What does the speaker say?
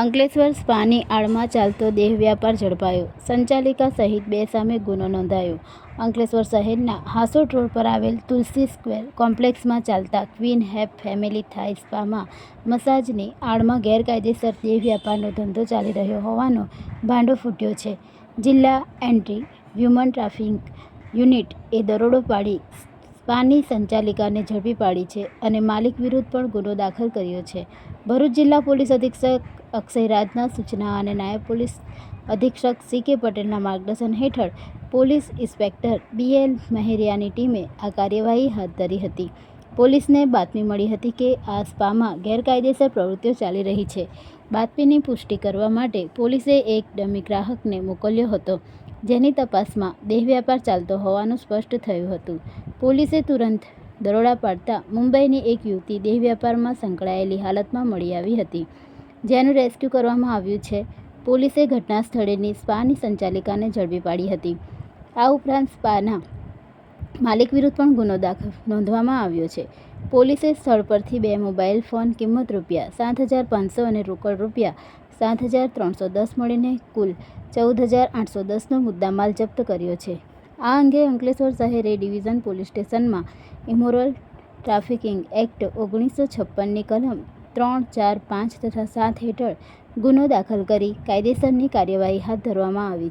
અંકલેશ્વર સ્પાની આડમાં ચાલતો દેહ વ્યાપાર ઝડપાયો. સંચાલિકા સહિત બે સામે ગુનો નોંધાયો. અંકલેશ્વર શહેરના હાસોટ રોડ પર આવેલ તુલસી સ્ક્વેર કોમ્પ્લેક્સમાં ચાલતા ક્વીન હેપ ફેમિલી થાઈ સ્પામાં મસાજની આડમાં ગેરકાયદેસર દેહ વ્યાપારનો ધંધો ચાલી રહ્યો હોવાનો ભાંડો ફૂટ્યો છે. જિલ્લા એન્ટી હ્યુમન ટ્રાફિક યુનિટ એ દરોડો પાડી સ્પાની સંચાલિકાને ઝડપી પાડી છે અને માલિક વિરુદ્ધ પણ ગુનો દાખલ કર્યો છે. ભરૂચ જિલ્લા પોલીસ અધિક્ષક અક્ષય રાજના સૂચના અને નાયબ પોલીસ અધિક્ષક સી કે પટેલના માર્ગદર્શન હેઠળ પોલીસ ઇન્સ્પેક્ટર બી એલ મહેરિયાની ટીમે આ કાર્યવાહી હાથ ધરી હતી. પોલીસને બાતમી મળી હતી કે આ સ્પામાં ગેરકાયદેસર પ્રવૃત્તિઓ ચાલી રહી છે. બાતમીની પુષ્ટિ કરવા માટે પોલીસે એક ડમી ગ્રાહકને મોકલ્યો હતો. જેની તપાસમાં દેહ વ્યાપાર ચાલતો હોવાનું સ્પષ્ટ થયું હતું. પોલીસે તુરંત દરોડા પાડતા મુંબઈની એક યુવતી દેહ વ્યાપારમાં સંકળાયેલી હાલતમાં મળી આવી હતી. જેનું રેસ્ક્યુ કરવામાં આવ્યું છે, પોલીસે ઘટના સ્થળેની સ્પાની સંચાલિકાને ઝડપી પાડી હતી. આ ઉપરાંત સ્પાના માલિક વિરુદ્ધ પણ ગુનો દાખલ નોંધવામાં આવ્યો છે. પોલીસે સ્થળ પરથી બે મોબાઈલ ફોન કિંમત રૂપિયા સાત હજાર પાંચસો અને રોકડ રૂપિયા સાત હજાર ત્રણસો દસ મળીને કુલ ચૌદ હજાર આઠસો દસનો મુદ્દામાલ જપ્ત કર્યો છે. આ અંગે અંકલેશ્વર શહેર ડિવિઝન પોલીસ સ્ટેશનમાં ઇમોરલ ટ્રાફિકિંગ એક્ટ ઓગણીસો છપ્પનની કલમ ત્રણ ચાર પાંચ તથા સાત હેઠળ ગુનો દાખલ કરી કાયદેસરની કાર્યવાહી હાથ ધરવામાં આવી છે.